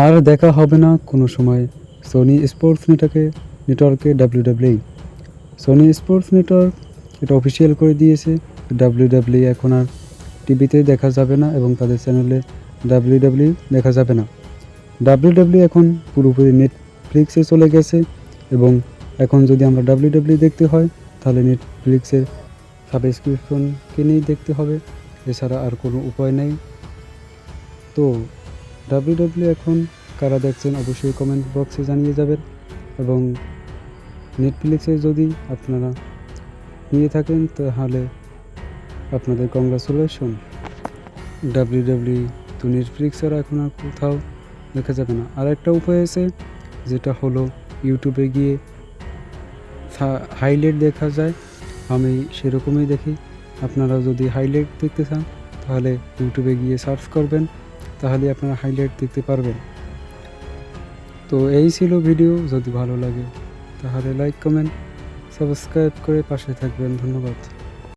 আর দেখা হবে না কোনো সময়। সোনি স্পোর্টস নেটওয়ার্কে নেটওয়ার্কে W W Sony Sports network এটা অফিসিয়াল করে দিয়েছে। ডাব্লিউ ডাব্লিউ এখন আর টিভিতে দেখা যাবে না এবং তাদের চ্যানেলে ডাব্লিউ ডাব্লিউ দেখা যাবে না। ডাব্লিউ ডাব্লিউ এখন পুরোপুরি নেটফ্লিক্সে চলে গেছে এবং এখন যদি আমরা ডাব্লিউ ডাব্লিউ দেখতে হয়, তাহলে নেটফ্লিক্সের সাবস্ক্রিপশন কিনেই দেখতে হবে। এছাড়া আর কোনো উপায় নেই। তো ডাব্লিউ ডাব্লিউ এখন কারা দেখছেন অবশ্যই কমেন্ট বক্সে জানিয়ে যাবেন এবং নেটফ্লিক্সে যদি আপনারা নিয়ে থাকেন তাহলে আপনাদের কংগ্রাচুলেশন ডাব্লিউ ডাব্লিউ তো নেটফ্লিক্স ছাড়া এখন আর কোথাও দেখা যাবে না। আর একটা উপায় আছে, যেটা হলো ইউটিউবে গিয়ে হাইলাইট দেখা যায়, আমি সেরকমই দেখি। আপনারা যদি হাইলাইট দেখতে চান, তাহলে ইউটিউবে গিয়ে সার্চ করবেন। তাহলে আপনারা হাইলাইট দেখতে পারবেন। তো এই ছিল ভিডিও যদি ভালো লাগে তাহলে লাইক কমেন্ট সাবস্ক্রাইব করে পাশে থাকবেন। ধন্যবাদ।